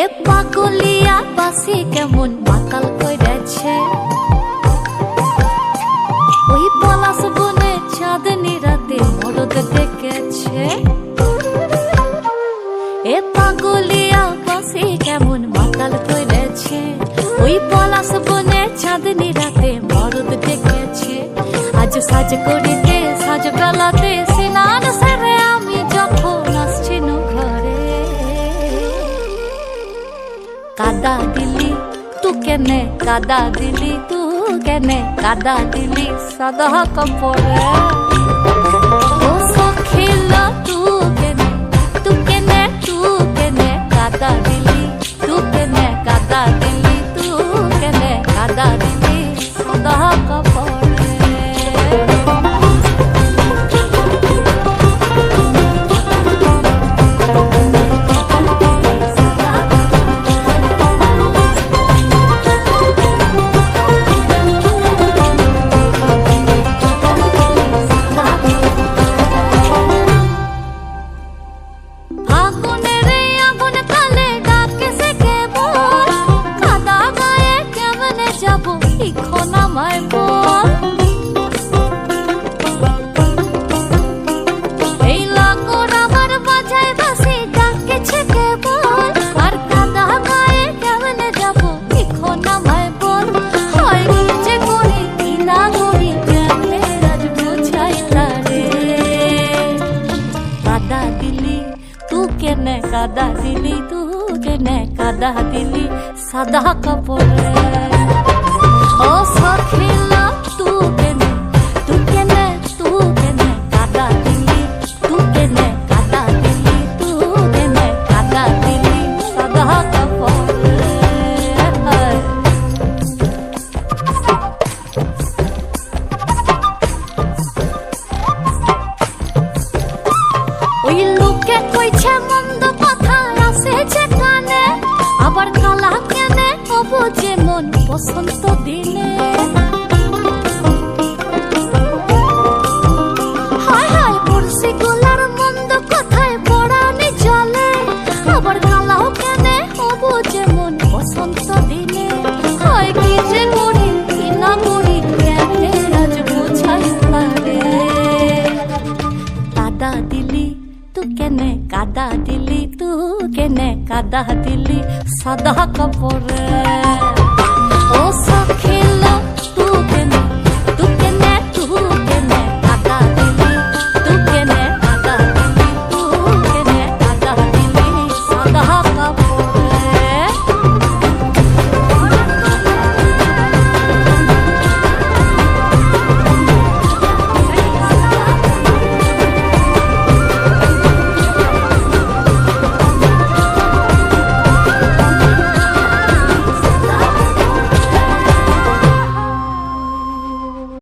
এ পাগলিয়া বাসি কেমন মাতাল কইরাছে? ওই পলাশ বনে চাঁদনি রাতে মরদ ডেকেছে। এ পাগলিয়া বাসি কেমন মাতাল কইরাছে? ওই পলাশ বনে চাঁদনি রাতে মরদ ডেকেছে। আজ সাজ করিতে সাজ বেলাতে কাদা দিলি তু কেনে কাদা দিলি তু কেনে কাদা দিলি সাদা কাপড়ে। কেনে কাদা দিলি তু কেনে কাদা দিলি সাদা কাপড়ে ও লোকে কইছে মন্দ কথা আসেছে কানে আবার কালা কেনে? যে মন বসন্ত দিনে। কাদা দিলি তু কেনে কাদা দিলি সাদা কাপড়ে ও